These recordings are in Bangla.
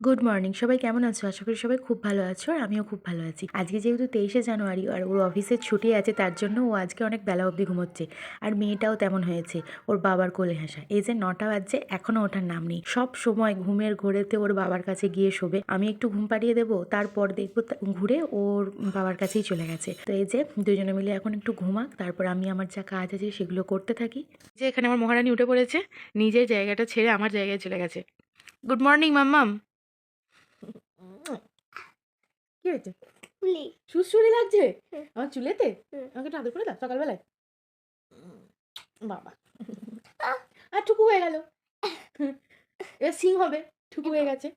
গুড মর্নিং সবাই কেমন আছো? আশা করি সবাই খুব ভালো আছো আর আমিও খুব ভালো আছি। আজকে যেহেতু তেইশে জানুয়ারি আর ওর অফিসের ছুটি আছে, তার জন্য ও আজকে অনেক বেলা অবধি ঘুমোচ্ছে। আর মেয়েটাও তেমন হয়েছে, ওর বাবার কোলে হাসা। এই যে নটা বাজছে এখনও ওঠার নাম নেই। সব সময় ঘুমের ঘোরেতে ওর বাবার কাছে গিয়ে শোবে। আমি একটু ঘুম পাড়িয়ে দেবো, তারপর দেখব ঘুরে ওর বাবার কাছেই চলে গেছে। তো এই যে দুজনে মিলে এখন একটু ঘুমাক, তারপর আমি আমার যা কাজ আছে সেগুলো করতে থাকি। যে এখানে আমার মহারানী উঠে পড়েছে, নিজের জায়গাটা ছেড়ে আমার জায়গায় চলে গেছে। গুড মর্নিং মাম্মাম। কি হয়েছে? সুসুরি লাগছে? আমার চুলেতে? আমাকে একটু আদর করে দাও সকালবেলায়। বাবা। আর টুকু হয়ে গেল। এবার সিং হবে। টুকু হয়ে গেছে।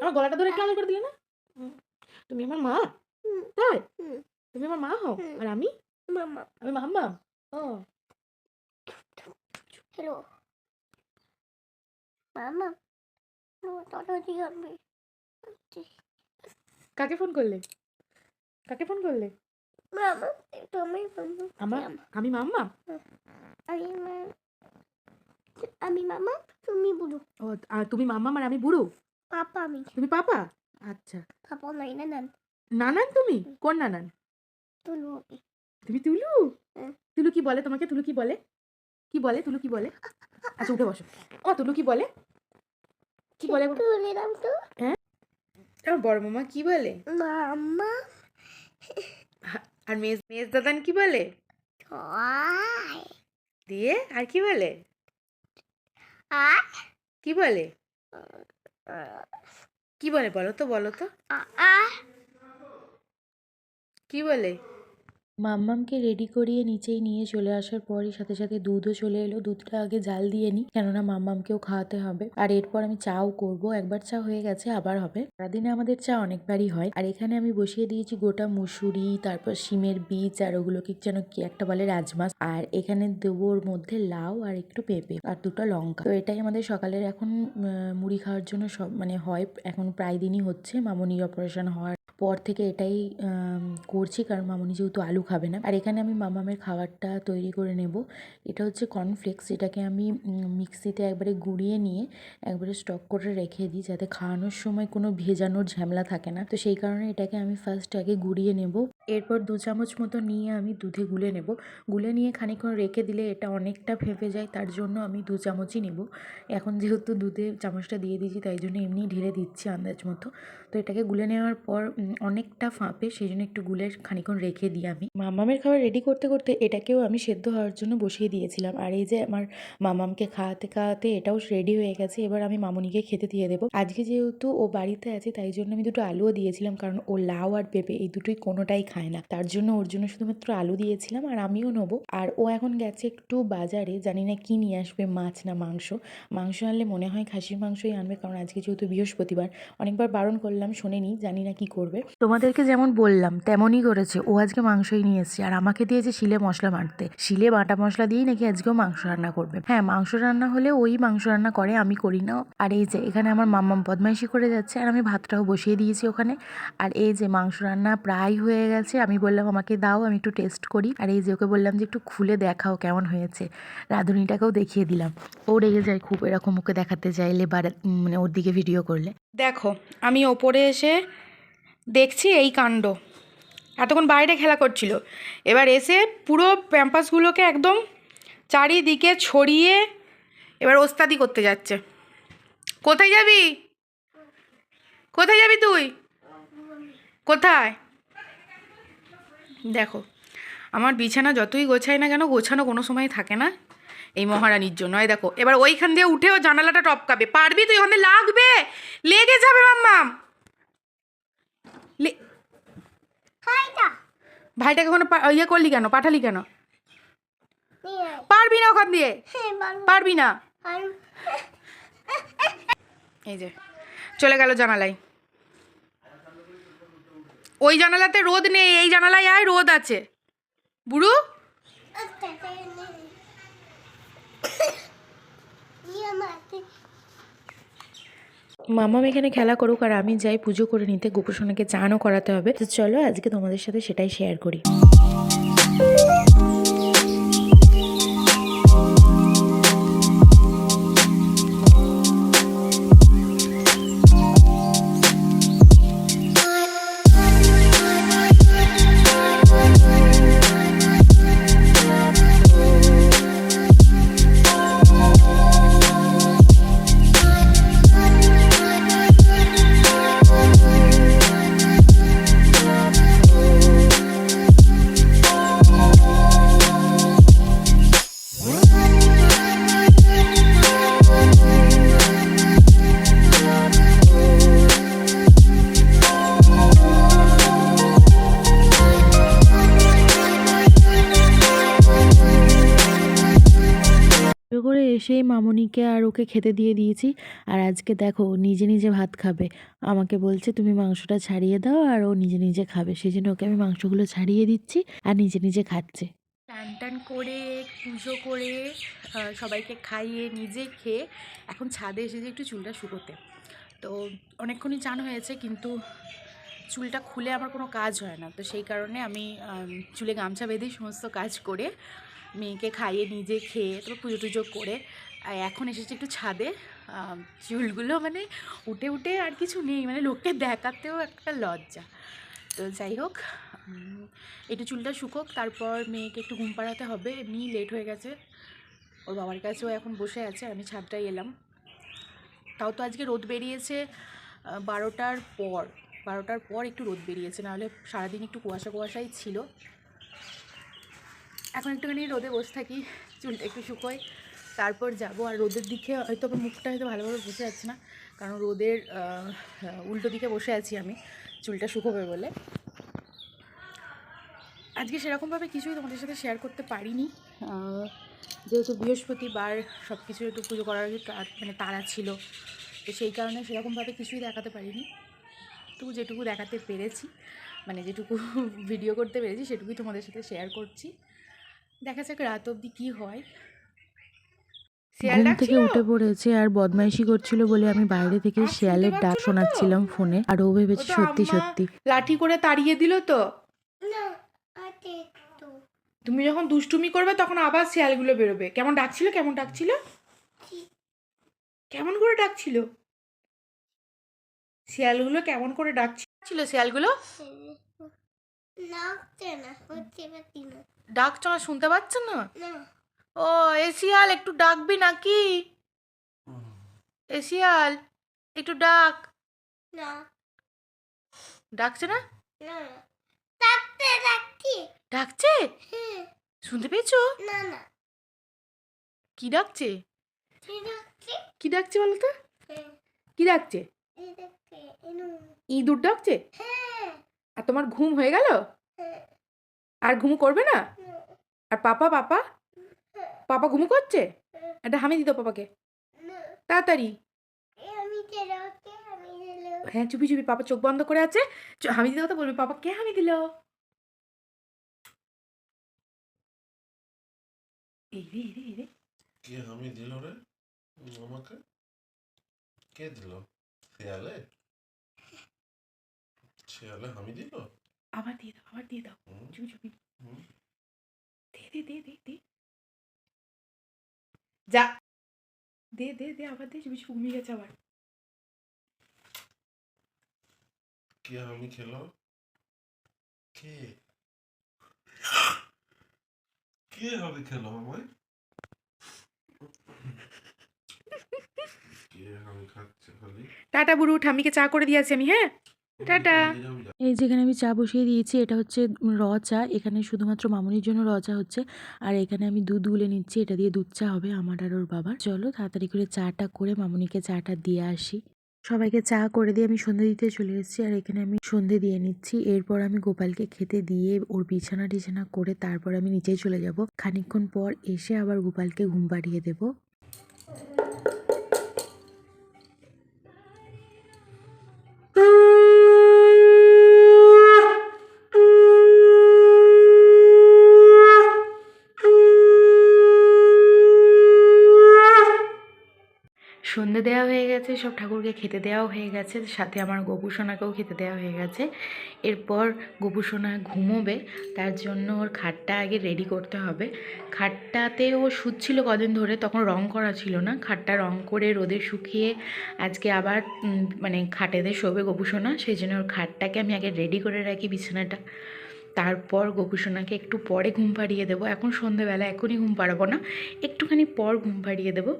আমার গলাটা ধরে একটু আদর করে দিলে না? তুমি আমার মা। তাই। তুমি আমার মা হও। আর আমি? মামা আমি মাম্মা ও। হ্যালো। মামা তত দিয়ে হবে কাকে ফোন করলে? কাকে ফোন করলে? আমার আমি মাম্মা? আমি আমি মামা তুমি বুড়ো। ও আর তুমি মাম্মা আর আমি বুড়ো? পাপা আমি। তুমি পাপা? আচ্ছা। পাপা নাই না নান নানান তুমি? কোন নানান? তুলু তুমি তুলু। তুলু কি বলে তোমাকে? তুলু কি বলে? কি বলে? তুলু কি বলে? আচ্ছা উঠে বসো। ও তুলু কি বলে? কি বলে? তো। আমার বড় মামা কি বলে? মামা। আর মেজ মেজ দাদান কি বলে? দিয়ে আর কি বলে? কি বলে? কি বলে বলো তো বলো তো। কি বলে? মাম্মামকে রেডি করিয়ে নিচেই নিয়ে চলে আসার পরই সাথে সাথে দুধও চলে এলো। দুধটা আগে জাল দিয়ে নিই কেননা মাম্মামকেও খাওয়াতে হবে। আর এরপর আমি চাও করব, একবার চা হয়ে গেছে, আবার হবে। সারাদিনে আমাদের চা অনেকবারই হয়। আর এখানে আমি বসিয়ে দিয়েছি গোটা মুসুরি, তারপর শিমের বীজ, আর ওগুলোকে যেন কি একটা বলে রাজমাস। আর এখানে দেবো ওর মধ্যে লাউ আর একটু পেঁপে আর দুটো লঙ্কা। তো এটাই আমাদের সকালের এখন মুড়ি খাওয়ার জন্য সব মানে হয়, এখন প্রায় দিনই হচ্ছে মামনির অপারেশন হওয়ার। পর থেকে এটাই করছি কারণ মামনি যেহেতু আলু খাবে না। আর এখানে আমি মামামের খাবারটা তৈরি করে নেব। এটা হচ্ছে কর্নফ্লেক্স এটাকে আমি মিক্সিতে একবারে গুঁড়িয়ে নিয়ে একবারে স্টক করে রেখে দিই যাতে খাওয়ানোর সময় কোনো ভেজানোর ঝামেলা থাকে না। তো সেই কারণে এটাকে আমি ফার্স্ট আগে গুঁড়িয়ে নেব। এরপর দু চামচ মতো নিয়ে আমি দুধে গুলে নেব। গুলে নিয়ে খানিকক্ষণ রেখে দিলে এটা অনেকটা ফেঁপে যায়, তার জন্য আমি দু চামচই নেব। এখন যেহেতু দুধে চামচটা দিয়ে দিয়েছি, তাই জন্য এমনি ঢেলে দিচ্ছি আন্দাজ মতো। তো এটাকে গুলে নেওয়ার পর অনেকটা ফাঁপে সেই জন্য একটু গুলে খানিকক্ষণ রেখে দিই আমি। মামামের খাবার রেডি করতে করতে এটাকেও আমি সেদ্ধ হওয়ার জন্য বসিয়ে দিয়েছিলাম। আর এই যে আমার মামামকে খাওয়াতে খাওয়াতে এটাও রেডি হয়ে গেছে, এবার আমি মামুনিকে খেতে দিয়ে দেবো। আজকে যেহেতু ও বাড়িতে আছে, তাই জন্য আমি দুটো আলুও দিয়েছিলাম, কারণ ও লাউ আর পেঁপে এই দুটোই কোনোটাই খায় না। তার জন্য ওর জন্য শুধুমাত্র আলু দিয়েছিলাম আর আমিও নেব। আর ও এখন গেছে একটু বাজারে, জানি না কি নিয়ে আসবে, মাছ না মাংস। মাংস আনলে মনে হয় খাসির মাংসই আনবে, কারণ আজকে যেহেতু বৃহস্পতিবার, অনেকবার বারণ করলাম, শোনেনি, জানি না কি করবে। তোমাদেরকে যেমন বললাম, তেমনই করেছে। ও আজকে মাংসই নিয়ে এসেছে। আর আমাকে দিয়েছে শিলে মশলা বাটতে শিলে বাটা মশলা দিয়েই নাকি আজকেও মাংস রান্না করবে। হ্যাঁ মাংস রান্না হলে ওই মাংস রান্না করে, আমি করি না। আর এই যে, এখানে আমার মাম্মাম বদমাইশি করে যাচ্ছে। আর আমি ভাতটাও বসিয়ে দিয়েছি ওখানে। আর এই যে, মাংস রান্না প্রায় হয়ে গেছে। আমি বললাম, আমাকে দাও, আমি একটু টেস্ট করি। আর এই যে, ওকে বললাম যে, একটু খুলে দেখাও কেমন হয়েছে। রাঁধুনিটাকেও দেখিয়ে দিলাম। ও রেগে যায় খুব এরকম ওকে দেখাতে চাইলে বা মানে ওর দিকে ভিডিও করলে। দেখো, আমি ওপরে এসে দেখছি এই কাণ্ড। এতক্ষণ বাইরে খেলা করছিল। এবার এসে পুরো প্যাম্পাসগুলোকে একদম চারিদিকে ছড়িয়ে এবার ওস্তাদি করতে যাচ্ছে। কোথায় যাবি? কোথায় যাবি তুই? কোথায়? দেখো, আমার বিছানা যতই গোছাই না কেন, গোছানো কোনো সময় থাকে না এই মহারানীর জন্য। দেখো, এবার ওইখান দিয়ে উঠেও জানালাটা টপকাবে। পারবি তুই? ওখানে লাগবে। লেগে যাবে, মাম্মাম। ভাইটাকে পা- ইয়ে করলি কেন? পাঠালি কেন? পারবি না ওখান দিয়ে? হ্যাঁ পারবি। না? এই যে চলে গেল জানালায়। ওই জানালাতে রোদ নেই এই জানালায় আয় রোদ আছে। বুড়ু? নিয়ে মাকে। মামাম এখানে খেলা করুক আর আমি যাই পুজো করে নিতে, গোপসোনাকে চানও করাতে হবে। তো চলো আজকে তোমাদের সাথে সেটাই শেয়ার করি। মামনিকে আর ওকে খেতে দিয়ে দিয়েছি। আর আজকে দেখো নিজে নিজে ভাত খাবে। আমাকে বলছে, তুমি মাংসটা ছাড়িয়ে দাও আর ও নিজে নিজে খাবে। সেই জন্য ওকে আমি মাংসগুলো ছাড়িয়ে দিচ্ছি আর নিজে নিজে খাচ্ছে। টান টান করে, পুজো করে সবাইকে খাইয়ে নিজে খেয়ে এখন ছাদে এসেছি একটু চুলটা শুকোতে। তো অনেকক্ষণই চান হয়েছে, কিন্তু চুলটা খুলে আমার কোনো কাজ হয় না। তো সেই কারণে আমি চুলে গামছা বেঁধেই সমস্ত কাজ করে মেয়েকে খাইয়ে নিজে খেয়ে তারপর পুজো টুজো করে এখন এসেছি একটু ছাদে চুলগুলো মানে উঠে উঠে আর কিছু নেই মানে লোককে দেখাতেও একটা লজ্জা। তো যাই হোক একটু চুলটা শুকোক, তারপর মেয়েকে একটু ঘুম পাড়াতে হবে, এমনি লেট হয়ে গেছে। ওর বাবার কাছেও এখন বসে আছে, আমি ছাদটায় এলাম। তাও তো আজকে রোদ বেরিয়েছে বারোটার পর বারোটার পর একটু রোদ বেরিয়েছে, নাহলে সারাদিন একটু কুয়াশা কুয়াশাই ছিল। এখন একটুখানি রোদে বসে থাকি, চুলটা একটু শুকোয়। তারপর যাব। আর রোদের দিকে হয়তো আমার মুখটা হয়তো ভালোভাবে বসে যাচ্ছে না, কারণ রোদের উল্টো দিকে বসে আছি আমি, চুলটা শুকোবে বলে। আজকে সেরকমভাবে কিছুই তোমাদের সাথে শেয়ার করতে পারিনি। যেহেতু বৃহস্পতিবার সব কিছু একটু পুজো করার মানে তারা ছিল, তো সেই কারণে সেরকমভাবে কিছুই দেখাতে পারিনি। তবু যেটুকু দেখাতে পেরেছি মানে যেটুকু ভিডিও করতে পেরেছি, সেটুকুই তোমাদের সাথে শেয়ার করছি। দেখা যাক রাত অবধি কী হয়। ঘুম থেকে উঠে পড়েছে আর বদমাইশি করছিল বলে আমি বাইরে থেকে শিয়ালের ডাক? শোনাচ্ছিলাম ফোনে আর ও ভেবেছে সত্যি সত্যি। লাঠি করে তাড়িয়ে দিল তো? তুমি যখন দুষ্টুমি করবে তখন আবার শিয়ালগুলো বেরোবে। কেমন ডাকছিল কেমন ডাকছিল? কেমন করে ডাকছিল? শিয়ালগুলো কেমন করে ডাকছিল? শিয়ালগুলো? হচ্ছে পারছি না ডাকছো না শুনতে পাচ্ছ না? না। ও এ শিয়াল একটু ডাকবি নাকি? এ শিয়াল একটু ডাক। না। ডাকছে না? ডাকতে ডাকছি ডাকছে। শুনতে পেয়েছ? না না। কি ডাকছে? কি ডাকছে? বলো তো কি ডাকছে? ইঁদুর ডাকছে? হ্যাঁ। আর তোমার ঘুম হয়ে গেল? হ্যাঁ। আর ঘুম করবে না, আর পাপা পাপা? পাপা ঘুমু করছে একটা হামি দিত পাপাকে। তাড়াতাড়ি। হ্যাঁ চুপি চুপি পাপা চোখ বন্ধ করে আছে। হামি দিতে কথা বলবে পাপা কে হামি দিল? এই রে রে রে। কে হামি দিল রে? আমাকে? কে দিল? শেয়ালে? শেয়ালে হামি দিল? আবার দিয়ে দাও আবার দিয়ে দাও। চুপি চুপি। দে দে দে দে দে। যা দে দে দে আবার দে চুপি ঘুমিয়ে গেছে আবার। কে হামি খেলো? কে? কে হামি খেলো আমায়? টাটা বুড়ু ঠামিকে চা করে দিয়েছি আমি হ্যাঁ? টাটা। এই যেখানে আমি চা বসিয়ে দিয়েছি এটা হচ্ছে র চা। এখানে শুধুমাত্র মামনির জন্য র চা হচ্ছে। আর এখানে আমি দুধ গুলে নিচ্ছি এটা দিয়ে দুধ চা হবে আমার আর ওর বাবার। চলো তাড়াতাড়ি করে চাটা করে মামনিকে চাটা দিয়ে আসি। সবাইকে চা করে দিয়ে আমি সন্ধে দিতে চলে এসেছি আর এখানে আমি সন্ধে দিয়ে নিচ্ছি। এরপর আমি গোপালকে খেতে দিয়ে ওর বিছানা টিছানা করে তারপর আমি নিচেই চলে যাব। খানিকক্ষণ পর এসে আবার গোপালকে ঘুম পাড়িয়ে দেবো। সন্ধে দেওয়া হয়ে গেছে, সব ঠাকুরকে খেতে দেওয়াও হয়ে গেছে, সাথে আমার গোপুসোনাকেও খেতে দেওয়া হয়ে গেছে। এরপর গোপুসোনা ঘুমোবে, তার জন্য ওর খাটটা আগে রেডি করতে হবে। খাটটাতে ও শুচ্ছিল কদিন ধরে, তখন রং করা ছিল না। খাটটা রং করে রোদে শুকিয়ে আজকে আবার মানে খাটেতে শোবে গোপুসোনা সেই জন্য ওর খাটটাকে আমি আগে রেডি করে রাখি বিছানাটা। তারপর গোপুসোনাকে একটু পরে ঘুম পাড়িয়ে দেবো। এখন সন্ধেবেলা, এখনই ঘুম পাড়াবো না, একটুখানি পর ঘুম পাড়িয়ে দেবো।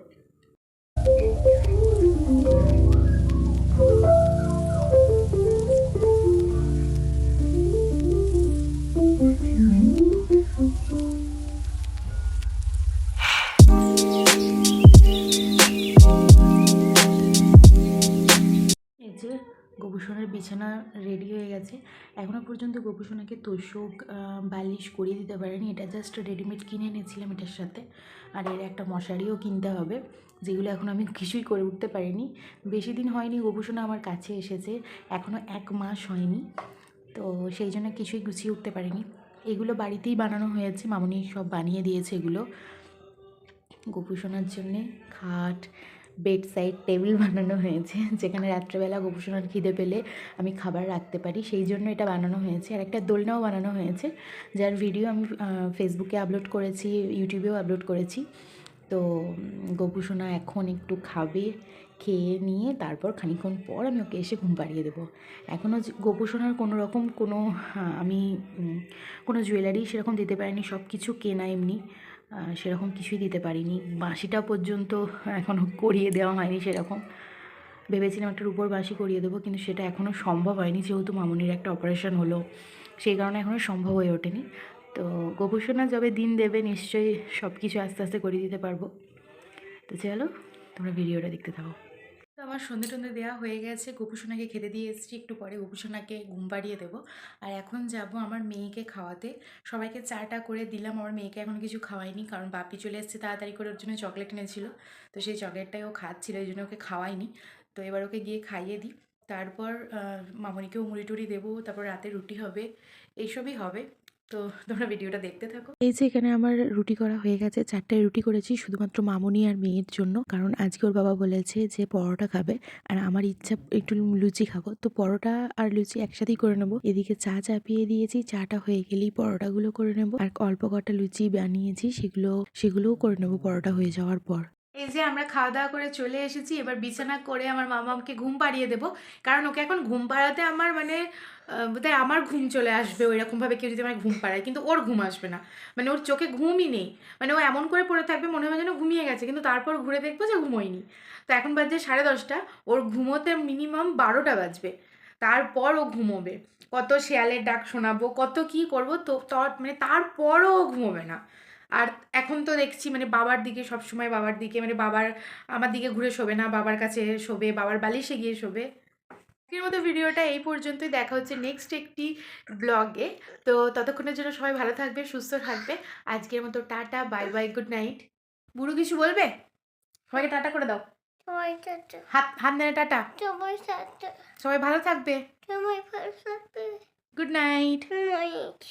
গোপুসোনার বিছানা রেডি হয়ে গেছে। এখনও পর্যন্ত গোপুসোনাকে তোষক বালিশ করিয়ে দিতে পারেনি। এটা জাস্ট রেডিমেড কিনে এনেছিলাম এটার সাথে। আর এর একটা মশারিও কিনতে হবে, যেগুলো এখন আমি কিছুই করে উঠতে পারিনি। বেশি দিন হয়নি গোপুসোনা আমার কাছে এসেছে এখনও এক মাস হয়নি। তো সেই জন্য কিছুই গুছিয়ে উঠতে পারিনি। এগুলো বাড়িতেই বানানো হয়েছে, মামনি সব বানিয়ে দিয়েছে এগুলো। গোপুসোনার জন্যে খাট বেড সাইড টেবিল বানানো হয়েছে। যেখানে রাত্রেবেলা গোপুসোনার খিদে পেলে আমি খাবার রাখতে পারি। সেই জন্য এটা বানানো হয়েছে। আর একটা দোলনাও বানানো হয়েছে যার ভিডিও আমি ফেসবুকে আপলোড করেছি ইউটিউবেও আপলোড করেছি। তো গোপুসোনা এখন একটু খাবে খেয়ে নিয়ে তারপর খানিকক্ষণ পর আমি ওকে এসে ঘুম পাড়িয়ে দেবো। এখনও গোপুসোনার কোনো রকম কোনো আহ, আমি কোনো জুয়েলারি সেরকম দিতে পারিনি সব কিছু কেনা এমনি। সেরকম কিছুই দিতে পারিনি। বাঁশিটা পর্যন্ত এখনও করিয়ে দেওয়া হয়নি সেরকম। ভেবেছিলাম একটা রূপোর বাঁশি করিয়ে দেবো, কিন্তু সেটা এখনও সম্ভব হয়নি, যেহেতু মামুনির একটা অপারেশন হলো। সেই কারণে এখনও সম্ভব হয়ে ওঠেনি। তো গবেষণা যবে দিন দেবে, নিশ্চয়ই সব কিছু আস্তে আস্তে করে দিতে পারব। তো চলো, তোমরা ভিডিওটা দেখতে থাকো। তো আমার সন্ধে টন্ধে দেওয়া হয়ে গেছে। গোপুসোনাকে খেতে দিয়ে এসেছি, একটু পরে গোপুসোনাকে ঘুম পাড়িয়ে দেবো। আর এখন যাব আমার মেয়েকে খাওয়াতে। সবাইকে চাটা করে দিলাম, আমার মেয়েকে এখন কিছু খাওয়াইনি কারণ বাপি চলে এসেছে তাড়াতাড়ি করে, ওর জন্য চকলেট এনেছিল। তো সেই চকলেটটাই ও খাচ্ছিল, এই জন্য ওকে খাওয়াইনি তো এবার ওকে গিয়ে খাইয়ে দিই। তারপর মামনিকেও মুড়ি টুড়ি দেবো, তারপর রাতে রুটি হবে, এইসবই হবে। তো তোমরা ভিডিওটা দেখতে থাকো। এই যে এখানে আমার রুটি করা হয়ে গেছে চারটে রুটি করেছি শুধুমাত্র মামনি আর মেয়ের জন্য। কারণ আজকে ওর বাবা বলেছে যে পরোটা খাবে আর আমার ইচ্ছা একটু লুচি খাব। তো পরোটা আর লুচি একসাথেই করে নেব। এদিকে চা চাপিয়ে দিয়েছি, চাটা হয়ে গেলেই পরোটাগুলো করে নেব। আর অল্প কটা লুচি বানিয়েছি, সেগুলো, সেগুলোও করে নেব পরোটা হয়ে যাওয়ার পর। এই যে আমরা খাওয়া দাওয়া করে চলে এসেছি, এবার বিছানা করে আমার মামাকে ঘুম পাড়িয়ে দেবো। কারণ ওকে এখন ঘুম পাড়াতে আমার মানে তাই আমার ঘুম চলে আসবে ওই রকমভাবে কেউ যদি আমার ঘুম পাড়ায়, কিন্তু ওর ঘুম আসবে না। মানে ওর চোখে ঘুমই নেই। মানে ও এমন করে পড়ে থাকবে মনে হয় যেন ঘুমিয়ে গেছে, কিন্তু তারপর ঘুরে দেখব যে ঘুমোয়নি। তো এখন বাজছে সাড়ে দশটা, ওর ঘুমোতে মিনিমাম বারোটা বাজবে। তারপর ও ঘুমোবে। কত শেয়ালের ডাক শোনাবো, কত কি করব তো মানে তারপরও ও ঘুমোবে না। আর এখন তো দেখছি মানে বাবার দিকে সব সময় বাবার দিকে মানে বাবার আমার দিকে ঘুরে শোবে না বাবার কাছে শোবে বাবার বালিশে গিয়ে শোবে। আজকের মতো ভিডিওটা এই পর্যন্তই দেখা হচ্ছে নেক্সট একটি ব্লগে তো ততক্ষণের জন্য সবাই ভালো থাকবে সুস্থ থাকবে। আজকের মতো tata bye bye good night বুড়ো কিছু বলবে? সবাইকে টাটা করে দাও। সবাই হাত হাত নেড়ে টাটা। সবাই ভালো থাকবে। সবাই ভালো থাকবে। Good night night